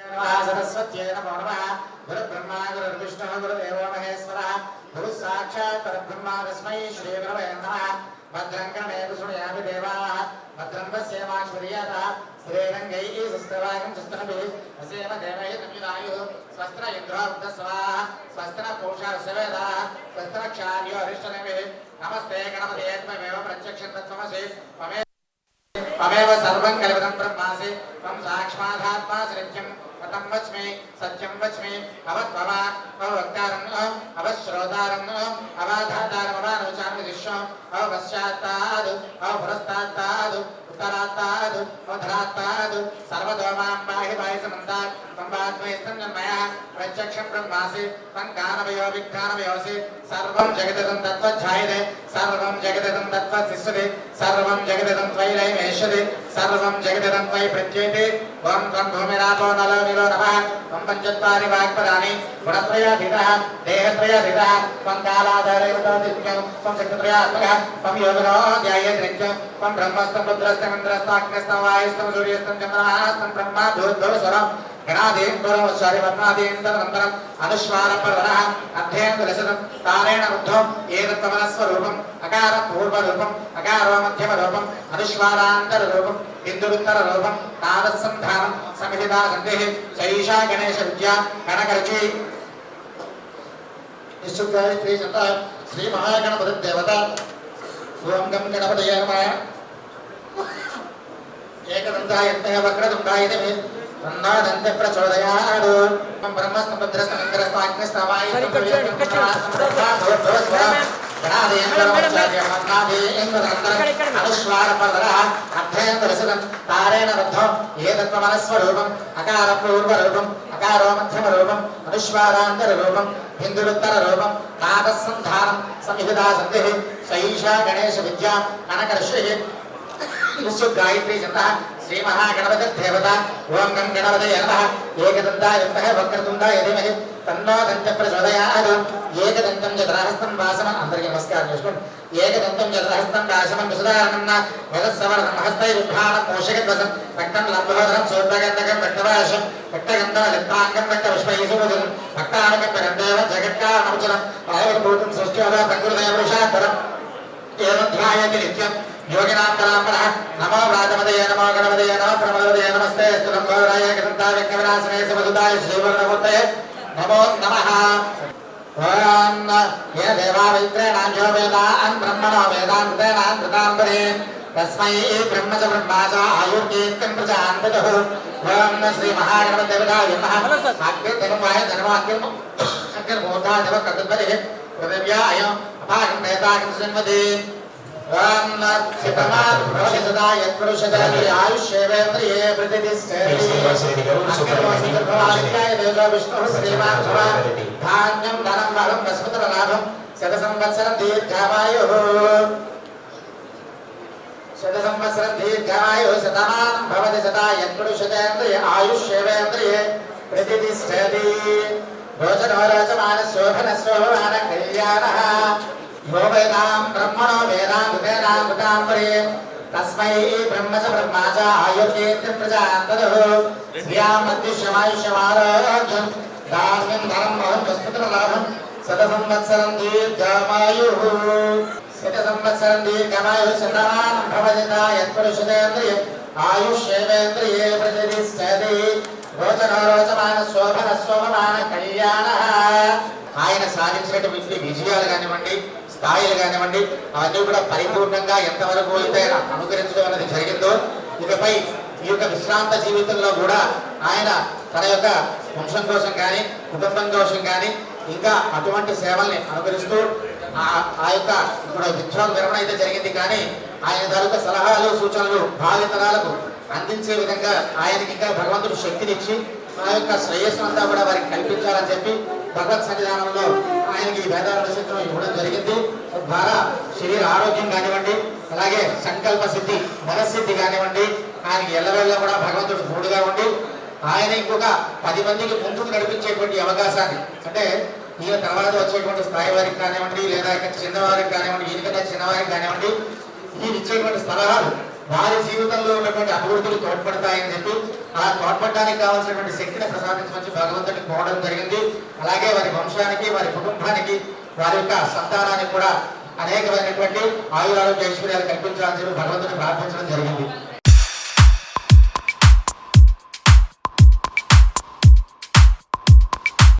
సరస్వత్యై నమో నమ గురు బ్రహ్మ గురు విష్ణు గురు దేవో మహేశ్వర. గురు సాక్షాత్ పరబ్రహ్మ తస్మై శ్రీ గురవే నమ. భద్రం కణేన శృణయామి దేవా. భద్రం పశ్యేమాశ్వర్యాత శ్రీరంగై సుస్థనభి వసేమ దేవై తమిళాయు స్వస్త్ర ఇంద్రోక్త స్వాహ స్వస్త్ర పూషాశవేద. స్వస్త్ర క్షార్యో అరిష్టనమి నమస్తే గణపతేత్మేవ ప్రత్యక్షం తత్వమసి మమే మమేవ సర్వం కల్పితం బ్రహ్మాసి. త్వం సాక్షాధాత్మా సృజ్యం సత్యం వచ్మి సత్యం వచ్మి అవత్వా అవక్తారం అవశ్రోతారం అవాధాతారం అవానోచామి విశ్వం అవశ్చాత్తాదు అవపురస్తాత్తాదు ఉత్తరాత్తాదు అవధరాత్తాదు సర్వదోమాం పాహి పాయసమంతాత్ తంబాత్మయస్తం జన్మయా ప్రత్యక్ష బ్రహ్మాసి పంకానవయో విజ్ఞానవయోసి సర్వం జగదిదం తత్వ ఛాయదే సర్వం జగదిదం తత్వ శిష్యుది సర్వం జగదిదం త్వై లయమేశ్వరి సర్వం జగదిదం త్వై ప్రత్యేతి. ఓం త్వం భూమిరాపో నలో నిలో నమ. త్వం పంచత్వారి వాక్పదాని గుణత్రయాధిత దేహత్రయాధిత. త్వం కాలాధారయుతం త్వం శక్తిత్రయాత్మక త్వం యోగలో ధ్యాయే నృత్యం త్వం బ్రహ్మస్థం రుద్రస్థం ఇంద్రస్థం అగ్నిస్థం సూర్యస్థం చంద్రమానస్థం బ్రహ్మ భూద్భవ స్వరం గణాదేంద్రం స్వరివర్ణాదేంద్రనంతరం అనుస్వారంభరణ అధ్యయంతరసనం తారేణ రుద్ధం ఏదత్వమనస్వరూపం అకారం పూర్వరూపం అకారో మధ్యమరూపం అనుస్వారాంతరూపం బిందురుత్తరరూపం తాదసంధానం సంహితా సందేహి సైషా గణేశ విద్యా గణకరచి శ్రీ చంద శ్రీ మహాగణపతి దేవత ఏకదంతాయ బ్రహ్మానంద ప్రచోదయాడు తారేణ బద్ధం ఏ తత్వమనస్వరూపం అకార పూర్వరూపం అకారో మధ్యమరూపం అనుస్వారాంతరూపం హిందురుత్తరరూపం తాతసంధానం సంహితా సంధి సైషా గణేశ విద్యా కనకర్షి. గాయత్రీ చంద్ర देवता ओम गं गणपतये नमः एकदन्ताय विद्महे वक्रतुण्डाय धीमहि तन्नो दन्त प्रचोदयात् एकदन्तं चतुरहस्तं वासनं అందరికీ నమస్కారం చేసుకోండి ఏకదంతం చతురహస్తం వాసనం విసుదారణం యదస్సవర్ణం హస్తై విభ్రాణం మోషగద్వసం రక్తం లంబోదరం సోర్భగంధకం రక్తవాశం రక్తగంధం లిప్తాంగం రక్త విశ్వైసుభుజం రక్తానుకం గంధేవం జగత్కారణముచరం ఆయుర్భూతం సృష్ట్యోద ప్రకృతేవృషాధరం ఏవం ధ్యాయతి योगिनां कलाम्बरः नमो व्रातमदये नमो गणपदये नमो। प्रमदये नमस्ते। स्तुलम्भोराय कृन्ताव्यक्तविनाशने शिवसुताय शिवगणमूर्तये नमो नमः। ॐ ये देवा मित्रेणां यो वेदान्, ब्रह्मणो वेदान्तेनां कृताम्बरे। तस्मै ब्रह्म च ब्रह्मा च आयुर्कीर्तिं प्रजान् पितुः ॐ श्रीमहागणपतिदेवताय नमः। अग्निर्धनुमाय धनुमाग्निर् शङ्करमूर्धा देव कदम्बरे पृथिव्या अयम् अपाकं देवता कृष्णन्वदे राम सितमात् भविष्यदा यत्पुरुषदानि आयुष्येवेन्द्रिये प्रतिष्ठेय देवो विष्णुः श्रीमान् भवान् धान्यं धनं बलं वस्पतिरलाभं शतसंवत्सरं दीर्घावायुः शतसंवत्सरं दीर्घावायुः शतमानं भवति सदा यत्पुरुषदेन्द्रिये आयुष्येवेन्द्रिये प्रतिष्ठति भोजनो रोचमानशोभनशोभमानकल्याणः यो वेदां ब्रह्मणो वेदां वेदां कृताम्बरे तस्मै ब्रह्म च ब्रह्मा च आयुर्येन्द्र प्रजान्तदः श्रियां मद्युष्यमायुष्यमारोग्यं धान्यं धनं महं वस्तुतरलाभं शतसंवत्सरं दीर्घमायुः शतसंवत्सरं दीर्घमायुः शतमानं भवजता यत्पुरुषतेन्द्रिये आयुष्येवेन्द्रिये प्रतिष्ठति रोचनो रोचमान శోభన శోభమాన కళ్యాణ ఆయన సాధించినటువంటి విజయాలు కానివ్వండి స్థాయిలు కానివ్వండి అవన్నీ కూడా పరిపూర్ణంగా ఎంతవరకు అయితే అనుకరించడం అనేది జరిగిందో ఇకపై ఈ యొక్క విశ్రాంత జీవితంలో కూడా ఆయన తన యొక్క వంశం కోసం కానీ కుటుంబం కోసం కానీ ఇంకా అటువంటి సేవల్ని అనుకరిస్తూ ఆ ఆ యొక్క ఇప్పుడు విద్వాన్ విరమణ అయితే జరిగింది కానీ ఆయన తాలూకా సలహాలు సూచనలు భావితరాలకు అందించే విధంగా ఆయనకి ఇంకా భగవంతుడు శక్తినిచ్చి ఆ యొక్క శ్రేయస్సు అంతా కూడా వారికి కల్పించాలని చెప్పి భగవత్ సన్నిధానంలో ఆయనకి ఈ వేదాల ఇవ్వడం శరీర ఆరోగ్యం కానివ్వండి అలాగే సంకల్ప సిద్ధి మనసిద్ధి కానివ్వండి ఆయనకి ఎల్లవేళ్ళ కూడా భగవంతుడు తోడుగా ఉండి ఆయన ఇంకొక పది మందికి ముందుకు నడిపించేటువంటి అవకాశాన్ని అంటే ఈయన తర్వాత వచ్చేటువంటి స్థాయి వారికి కానివ్వండి లేదా ఇక్కడ చిన్నవారికి కానివ్వండి ఈయనకన్నా చిన్నవారికి కానివ్వండి ఈయన ఇచ్చేటువంటి సలహాలు వారి జీవితంలో ఉన్నటువంటి అభివృద్ధులు తోడ్పడతాయని చెప్పి అలా తోడ్పడడానికి కావాల్సినటువంటి శక్తిని ప్రసాదించమని భగవంతుడిని కోవడం జరిగింది. అలాగే వారి వంశానికి వారి కుటుంబానికి వారి యొక్క సంతానానికి కూడా అనేకమైనటువంటి ఆయురారోగ్య ఐశ్వర్యాలు కల్పించాలని చెప్పి భగవంతుని ప్రార్థించడం జరిగింది.